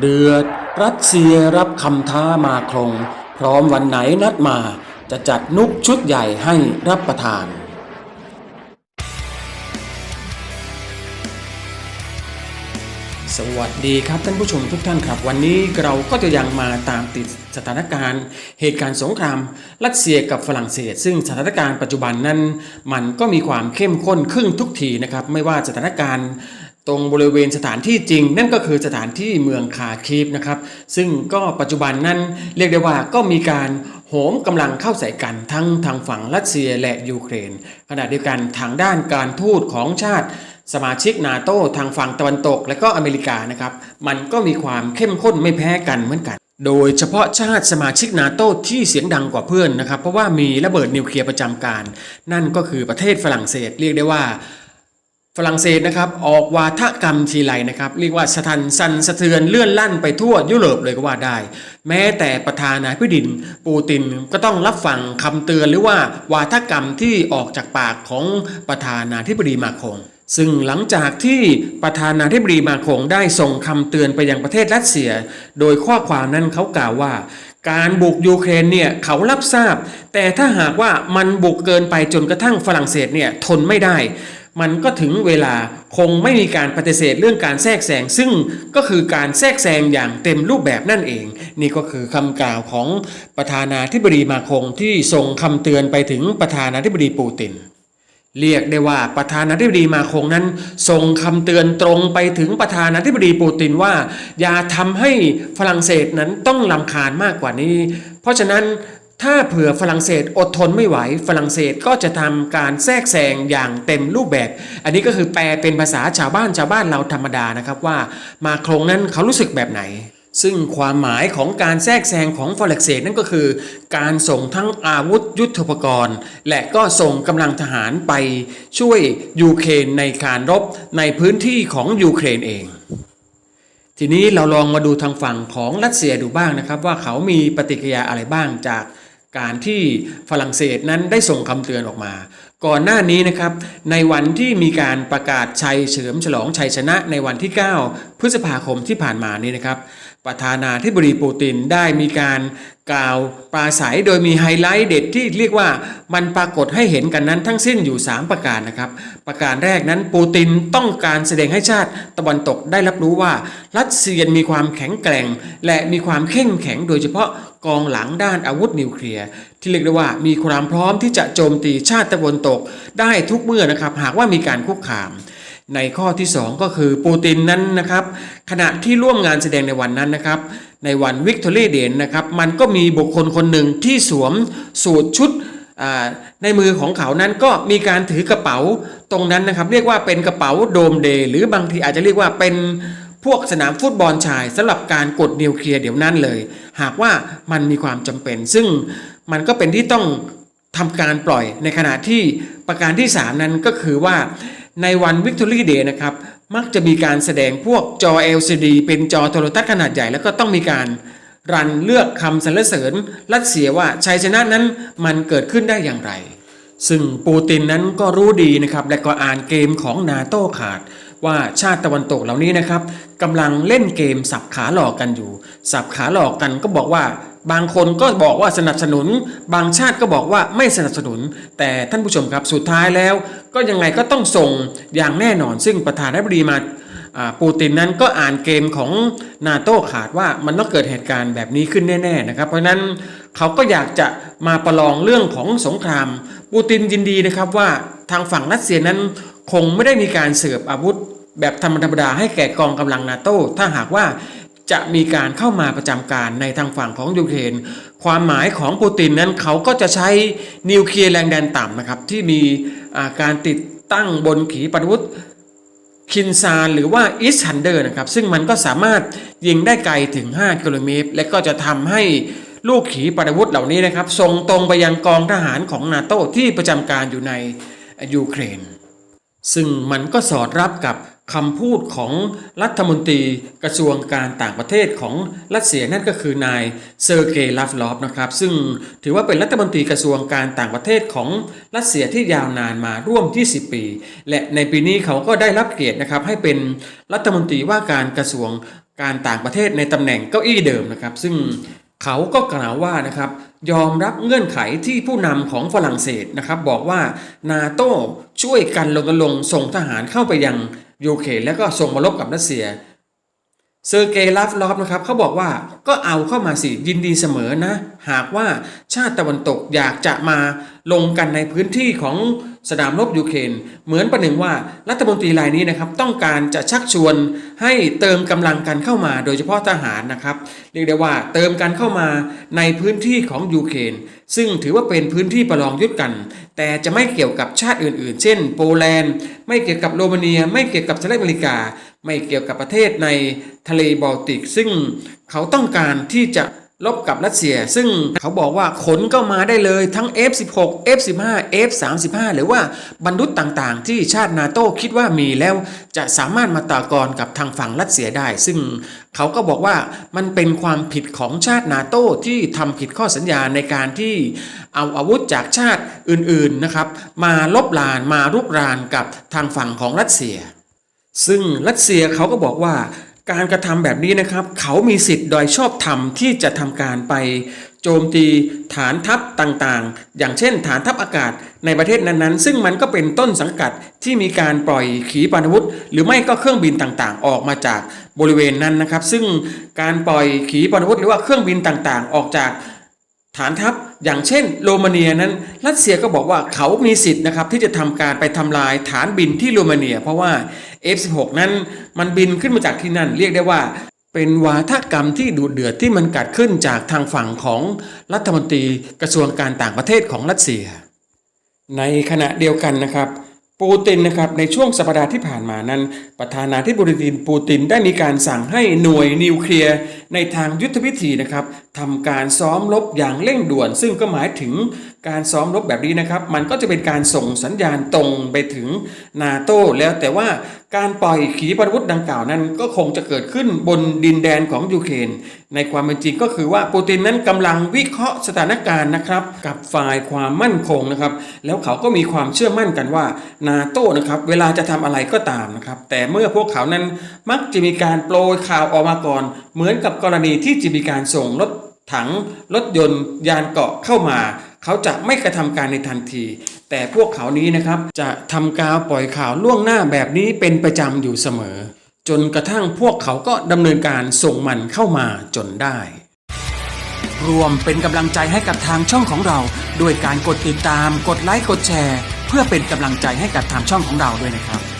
เดือด รัสเซียรับคำท้ามาครงพร้อมวันไหนนัดมาจะจัดนุกชุดใหญ่ให้รับประทานสวัสดีครับท่านผู้ชมทุกท่านครับ วันนี้เราก็จะยังมาตามติดสถานการณ์ เหตุการณ์สงครามรัสเซียกับฝรั่งเศส ซึ่งสถานการณ์ปัจจุบันนั้น มันก็มีความเข้มข้นขึ้นทุกทีนะครับ ไม่ว่าสถานการณ์ ตรงบริเวณสถานที่จริง นั่นก็คือสถานที่เมืองคาคีฟนะครับ ซึ่งก็ปัจจุบันนั้นเรียกได้ว่าก็มีการโหมกำลังเข้าใส่กันทั้งทางฝั่งรัสเซียและยูเครน ขณะเดียวกันทางด้านการทูตของชาติ สมาชิกนาโตทางฝั่งตะวันตกและก็อเมริกานะครับ มันก็มีความเข้มข้นไม่แพ้กันเหมือนกัน โดยเฉพาะชาติสมาชิกนาโตที่เสียงดังกว่าเพื่อนนะครับ เพราะว่ามีระเบิดนิวเคลียร์ประจำการ นั่นก็คือประเทศฝรั่งเศสเรียกได้ว่า ฝรั่งเศสนะครับออกวาทกรรมทีไรนะครับเรียกว่าสะทันสันสะเทือนเลื่อนลั่นไปทั่วยุโรปเลยก็ว่าได้ แม้แต่ประธานาธิบดีปูตินก็ต้องรับฟังคำเตือนหรือว่าวาทกรรมที่ออกจากปากของประธานาธิบดีมาครงซึ่งหลังจากที่ประธานาธิบดีมาครงได้ส่งคำเตือนไปยังประเทศรัสเซีย โดยข้อความนั้นเขากล่าวว่า การบุกยูเครนเนี่ยเขารับทราบ แต่ถ้าหากว่ามันบุกเกินไปจนกระทั่งฝรั่งเศสเนี่ยทนไม่ได้ มันก็ถึงเวลาคงไม่มีการปฏิเสธเรื่องการแทรกแซงซึ่งก็คือการแทรกแซงอย่างเต็มรูปแบบนั่นเอง นี่ก็คือคำกล่าวของประธานาธิบดีมาคงที่ส่งคำเตือนไปถึงประธานาธิบดีปูติน เรียกได้ว่าประธานาธิบดีมาคงนั้น ส่งคำเตือนตรงไปถึงประธานาธิบดีปูตินว่า อย่าทำให้ฝรั่งเศสนั้นต้องลำคาญมากกว่านี้ เพราะฉะนั้น ถ้าเผื่อฝรั่งเศสอดทนไม่ไหว ฝรั่งเศสก็จะทำการแทรกแซงอย่างเต็มรูปแบบ อันนี้ก็คือแปลเป็นภาษาชาวบ้านชาวบ้านเราธรรมดานะครับว่ามาโครงนั้นเขารู้สึกแบบไหน ซึ่งความหมายของการแทรกแซงของฝรั่งเศสนั่นก็คือ การส่งทั้งอาวุธยุทโธปกรณ์ และก็ส่งกำลังทหารไปช่วยยูเครนในการรบในพื้นที่ของยูเครนเองทีนี้เราลองมาดูทางฝั่งของรัสเซียดูบ้างนะครับ ว่าเขามีปฏิกิริยาอะไรบ้างจาก การที่ฝรั่งเศสนั้นได้ส่งคำเตือนออกมา ก่อนหน้านี้นะครับ ในวันที่มีการประกาศชัยเฉลิมฉลองชัยชนะในวันที่ 9 พฤษภาคมที่ผ่านมานี้นะครับ ประธานาธิบดีปูตินได้มีการกล่าวปราศัยโดยมีไฮไลท์เด็ดที่เรียกว่ามันปรากฏให้เห็นกันนั้นทั้งสิ้นอยู่ 3 ประการนะครับ ประการแรกนั้นปูตินต้องการแสดงให้ชาติตะวันตกได้รับรู้ว่า รัสเซียมีความแข็งแกร่ง และมีความเข้มแข็งโดยเฉพาะกองหลังด้านอาวุธนิวเคลียร์ที่เรียกได้ว่ามีความพร้อมที่จะโจมตีชาติตะวันตกได้ทุกเมื่อนะครับ หากว่ามีการคุกคามในข้อที่ 2 ก็คือปูตินนั้นนะครับขณะที่ร่วมงานแสดงในวันนั้นนะครับ ในวันวิกตอรี่เดนนะครับ มันก็มีบุคคลคนหนึ่งที่สวมสูทชุด ในมือของเขานั้นก็มีการถือกระเป๋าตรงนั้นนะครับ เรียกว่าเป็นกระเป๋าโดมเดย์หรือบางทีอาจจะเรียกว่าเป็นพวกสนามฟุตบอลชายสำหรับการกดนิวเคลียร์เดี๋ยวนั้นเลย หากว่ามันมีความจำเป็น ซึ่งมันก็เป็นที่ต้องทำการปล่อยในขณะที่ประการที่ 3 นั้นก็คือว่าในวันวิกตอรี่เดย์นะครับ มักจะมีการแสดงพวกจอ LCD เป็นจอโทรทัศน์ขนาดใหญ่ แล้วก็ต้องมีการ รันเลือกคำสรรเสริญ รัสเซียว่าชัยชนะนั้นมันเกิดขึ้นได้อย่างไร ซึ่งปูตินนั้นก็รู้ดีนะครับและก็อ่านเกมของนาโต้ขาด ว่าชาติตะวันตกเหล่านี้นะครับกำลังเล่นเกมสับขาหลอกกันอยู่ สับขาหลอกกันก็บอกว่าบางคนก็บอกว่าสนับสนุน บางชาติก็บอกว่าไม่สนับสนุน แต่ท่านผู้ชมครับสุดท้ายแล้ว ก็ยังไงก็ต้องส่งอย่างแน่นอน ซึ่งประธานาธิบดีมาอ่า ปูตินนั้นก็อ่านเกมของนาโต้ขาดว่ามันต้องเกิดเหตุการณ์แบบนี้ขึ้นแน่ๆนะครับ เพราะนั้นเขาก็อยากจะมาประลองเรื่องของสงคราม ปูตินยินดีนะครับว่าทางฝั่งรัสเซียนั้นคงไม่ได้มีการเสิร์ฟอาวุธ แบบธรรมดาให้แก่กองกำลังนาโต้ถ้าหากว่าจะมีการเข้ามาประจำการในทางฝั่งของยูเครน ความหมายของปูตินนั้นเขาก็จะใช้นิวเคลียร์แรงดันต่ำนะครับที่มีการติดตั้งบนขีปนาวุธ คินซานหรือว่าอิสฮันเดอร์นะครับ ซึ่งมันก็สามารถยิงได้ไกลถึง 5 กิโลเมตร และก็จะทำให้ลูกขีปนาวุธเหล่านี้นะครับส่งตรงไปยังกองทหารของนาโตที่ประจำการอยู่ในยูเครน ซึ่งมันก็สอดรับกับ คำพูดของรัฐมนตรีกระทรวงการต่างประเทศของรัสเซียนั่นก็คือนายเซอร์เกย์ลาฟลอฟนะครับ ซึ่งถือว่าเป็นรัฐมนตรีกระทรวงการต่างประเทศของรัสเซียที่ยาวนานมาร่วม 20 ปี และในปีนี้เขาก็ได้รับเกียรตินะครับให้เป็นรัฐมนตรีว่าการกระทรวงการต่างประเทศในตำแหน่งเก้าอี้เดิมนะครับ ซึ่งเขาก็กล่าวว่านะครับยอมรับเงื่อนไขที่ผู้นำของฝรั่งเศสนะครับ บอกว่านาโต้ช่วยกันรณรงส่งทหารเข้าไปยัง ยูเครนแล้วก็ส่งมารบกับรัสเซีย เซอร์เกย์ลาฟลอฟนะครับเขาบอกว่าก็เอาเข้ามาสิยินดีเสมอนะ หากว่าชาติตะวันตกอยากจะมาลงกันในพื้นที่ของสนามรบยูเครนเหมือนประหนึ่งว่ารัฐมนตรีรายนี้นะครับต้องการจะชักชวน ให้เติมกำลังกันเข้ามาโดยเฉพาะทหารนะครับเรียกได้ว่าเติมกันเข้ามาในพื้นที่ของยูเครนซึ่งถือว่าเป็นพื้นที่ประลองยุทธกัน แต่จะไม่เกี่ยวกับชาติอื่นๆ เช่น โปแลนด์ ไม่เกี่ยวกับโรมาเนีย ไม่เกี่ยวกับสหรัฐอเมริกา ไม่เกี่ยวกับประเทศในทะเลบอลติก ซึ่งเขาต้องการที่จะ ลบกับรัสเซีย ซึ่งเขาบอกว่าขนก็มาได้เลยทั้ง F16 F15 F35 หรือว่าบรรทุกต่างๆ ที่ชาตินาโต้คิดว่ามีแล้วจะสามารถมาต่อกรกับทางฝั่งรัสเซียได้ ซึ่งเขาก็บอกว่ามันเป็นความผิดของชาตินาโต้ที่ทำผิดข้อสัญญาในการที่เอาอาวุธจากชาติอื่นๆนะครับมาลบลานมารุกรานกับทางฝั่งของรัสเซีย ซึ่งรัสเซียเขาก็บอกว่า การกระทำแบบนี้นะครับ เขามีสิทธิ์โดยชอบธรรมที่จะทำการไป โจมตีฐานทัพต่างๆ อย่างเช่น ฐานทัพอากาศในประเทศนั้นๆ ซึ่งมันก็เป็นต้นสังกัดที่มีการปล่อยขีปนาวุธ หรือไม่ก็เครื่องบินต่างๆ ออกมาจากบริเวณนั้นนะครับ ซึ่งการปล่อยขีปนาวุธหรือว่าเครื่องบินต่างๆ ออกจาก ฐานทัพอย่างเช่นโรมาเนียนั้น รัสเซียก็บอกว่าเขามีสิทธิ์นะครับที่จะทำการไปทำลายฐานบินที่โรมาเนีย เพราะว่า F16 นั้นมันบินขึ้นมาจากที่นั่น เรียกได้ว่า เป็นวาทกรรมที่ดูเดือดที่มันกัดขึ้นจากทางฝั่งของรัฐมนตรีกระทรวงการต่างประเทศของรัสเซีย ในขณะเดียวกันนะครับ ปูตินนะครับในช่วงสัปดาห์ที่ผ่านมานั้น ประธานาธิบดีปูตินได้มีการสั่งให้หน่วยนิวเคลียร์ในทางยุทธวิธีนะครับทำการซ้อมรบอย่างเร่งด่วน ซึ่งก็หมายถึง การซ้อมรบแบบนี้นะครับ มันก็จะเป็นการส่งสัญญาณตรงไปถึงนาโตแล้วแต่ว่าการปล่อยขีปนาวุธดังกล่าวนั้นก็คงจะเกิดขึ้นบนดินแดนของยูเครนในความเป็นจริงก็คือว่าปูตินนั้นกำลังวิเคราะห์สถานการณ์นะครับ กับฝ่ายความมั่นคงนะครับ แล้วเขาก็มีความเชื่อมั่นกันว่านาโต้นะครับเวลาจะทำอะไรก็ตามนะครับ แต่เมื่อพวกเขานั้นมักจะมีการโปรยข่าวออกมาก่อน เหมือนกับกรณีที่จะมีการส่งรถถังรถยนต์ยานเกราะเข้ามา เขาจะไม่กระทำการในทันที แต่พวกเขานี้นะครับจะทำการปล่อยข่าวล่วงหน้าแบบนี้เป็นประจำอยู่เสมอ จนกระทั่งพวกเขาก็ดำเนินการส่งมันเข้ามาจนได้ รวมเป็นกำลังใจให้กับทางช่องของเรา ด้วยการกดติดตาม กดไลค์กดแชร์ เพื่อเป็นกำลังใจให้กับทางช่องของเราด้วยนะครับ